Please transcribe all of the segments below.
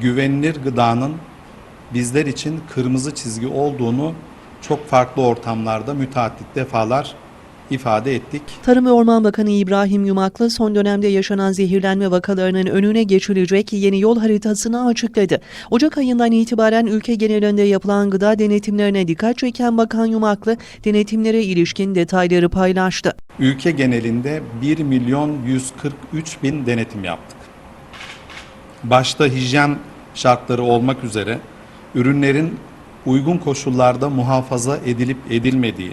güvenilir gıdanın bizler için kırmızı çizgi olduğunu çok farklı ortamlarda müteaddit defalar ifade ettik. Tarım ve Orman Bakanı İbrahim Yumaklı son dönemde yaşanan zehirlenme vakalarının önüne geçilecek yeni yol haritasını açıkladı. Ocak ayından itibaren ülke genelinde yapılan gıda denetimlerine dikkat çeken Bakan Yumaklı denetimlere ilişkin detayları paylaştı. Ülke genelinde 1 milyon 143 bin denetim yaptık. Başta hijyen şartları olmak üzere ürünlerin uygun koşullarda muhafaza edilip edilmediği,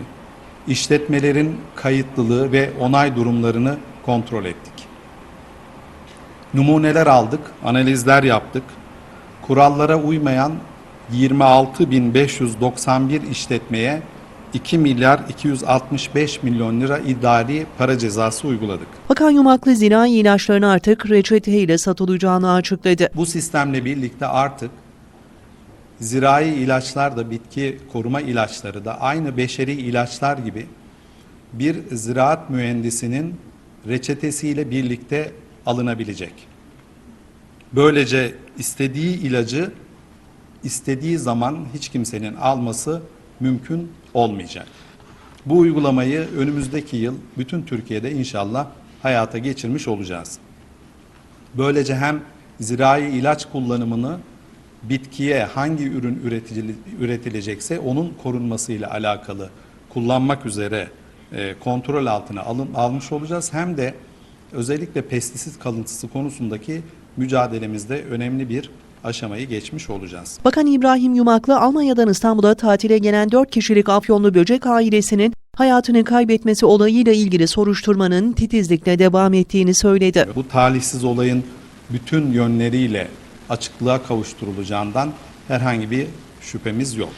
işletmelerin kayıtlılığı ve onay durumlarını kontrol ettik. Numuneler aldık, analizler yaptık. Kurallara uymayan 26.591 işletmeye 2 milyar 265 milyon lira idari para cezası uyguladık. Bakan Yumaklı zirai ilaçların artık reçeteyle satılacağını açıkladı. Bu sistemle birlikte artık zirai ilaçlar da bitki koruma ilaçları da aynı beşeri ilaçlar gibi bir ziraat mühendisinin reçetesiyle birlikte alınabilecek. Böylece istediği ilacı istediği zaman hiç kimsenin alması mümkün olmayacak. Bu uygulamayı önümüzdeki yıl bütün Türkiye'de inşallah hayata geçirmiş olacağız. Böylece hem zirai ilaç kullanımını bitkiye hangi ürün üretilecekse onun korunmasıyla alakalı kullanmak üzere e, kontrol altına alın, almış olacağız. Hem de özellikle pestisit kalıntısı konusundaki mücadelemizde önemli bir aşamayı geçmiş olacağız. Bakan İbrahim Yumaklı Almanya'dan İstanbul'a tatile gelen 4 kişilik Afyonlu böcek ailesinin hayatını kaybetmesi olayıyla ilgili soruşturmanın titizlikle devam ettiğini söyledi. Bu talihsiz olayın bütün yönleriyle açıklığa kavuşturulacağından herhangi bir şüphemiz yok.